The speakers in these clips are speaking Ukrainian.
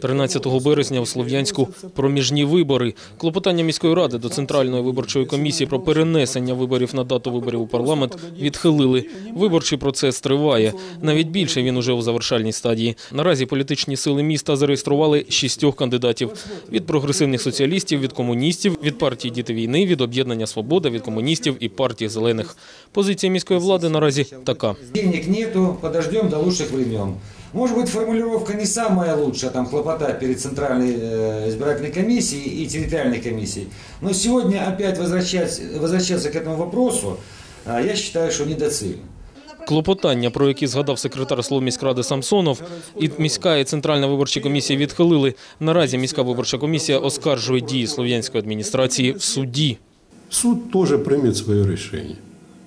13 березня у Слов'янську проміжні вибори. Клопотання міської ради до Центральної виборчої комісії про перенесення виборів на дату виборів у парламент відхилили. Виборчий процес триває. Навіть більше він уже у завершальній стадії. Наразі політичні сили міста зареєстрували шістьох кандидатів від прогресивних соціалістів, від комуністів, від партії Діти війни, від об'єднання Свобода, від комуністів і партії зелених. Позиція міської влади наразі така. Денег нету, подождем до лучших времен. Может быть, формулировка не самая лучшая, там хлопота перед Центральной э, избирательной комиссией и территориальной комиссией. Но сегодня опять возвращаться, возвращаться к этому вопросу, а, я считаю, что недоцельно. Клопотання, про які згадав секретар Словміськради Самсонов, і міська і центральна виборчі комісії відхилили. Наразі міська виборча комісія оскаржує дії слов'янської адміністрації в суді. Суд тоже примет свое решение.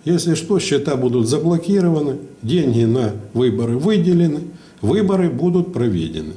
Если что, счета будут заблокированы, деньги на выборы выделены, выборы будут проведены.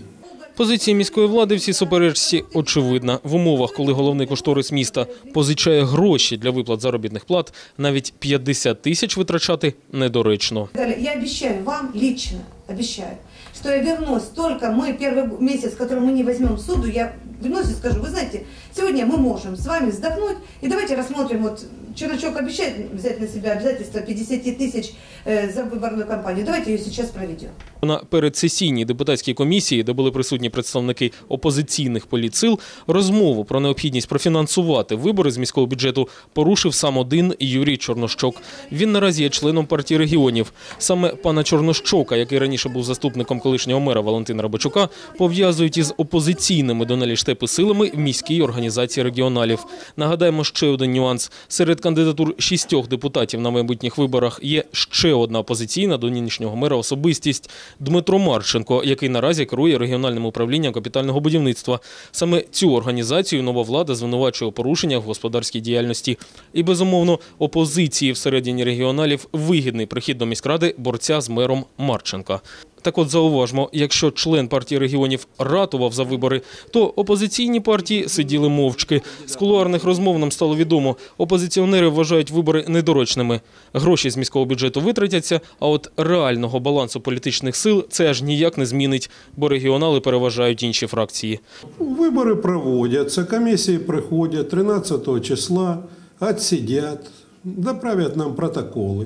Позиції міської влади всі суперечці очевидна. В умовах, коли головний кошторис міста позичає гроші для виплат заробітних плат, навіть 50 тисяч витрачати недоречно. Далее, Я обещаю вам лично, обещаю, что я вернусь, только мы первый месяц, который мы не возьмем в суду, я вернусь и скажу, вы знаете, сегодня мы можем с вами вздохнуть, и давайте рассмотрим, вот Черночок обещает взять на себя обязательство 50 тысяч э, за выборную кампанию, давайте ее сейчас проведем. На передсесійній депутатській комісії, де були присутні представники опозиційних політсил, розмову про необхідність профінансувати вибори з міського бюджету порушив сам один Юрій Чорнощок. Він наразі є членом партії регіонів. Саме пана Чорнощока, який раніше був заступником колишнього мера Валентина Рабачука, пов'язують із опозиційними до Наліштепи силами в міській організації регіоналів. Нагадаємо ще один нюанс. Серед кандидатур шістьох депутатів на майбутніх виборах є ще одна опозиційна до нинішнього мера особистість Дмитро Марченко, який наразі керує регіональним управлінням капітального будівництва. Саме цю організацію нова влада звинувачує у порушеннях в господарській діяльності. І безумовно, опозиції всередині регіоналів вигідний прихід до міськради борця з мером Марченка. Так от зауважмо, якщо член партії регіонів ратував за вибори, то опозиційні партії сиділи мовчки. З кулуарних розмов нам стало відомо, опозиціонери вважають вибори недорочними. Гроші з міського бюджету витратяться, а от реального балансу політичних сил це аж ніяк не змінить, бо регіонали переважають інші фракції. Выборы проводятся, комиссии приходят 13 числа, отсидят, доправят нам протоколы.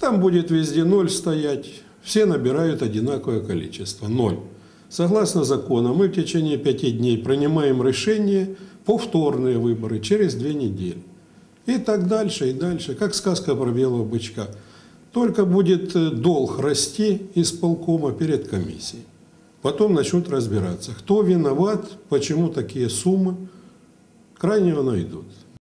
Там будет везде ноль стоять, Все набирают одинаковое количество, ноль. Согласно закону, мы в течение пяти дней принимаем решение повторные выборы через две недели. И так дальше, и дальше, как сказка про белого бычка. Только будет э, долг расти из полкома перед комиссией. Потом начнут разбираться, кто виноват, почему такие суммы. Крайнего найдут.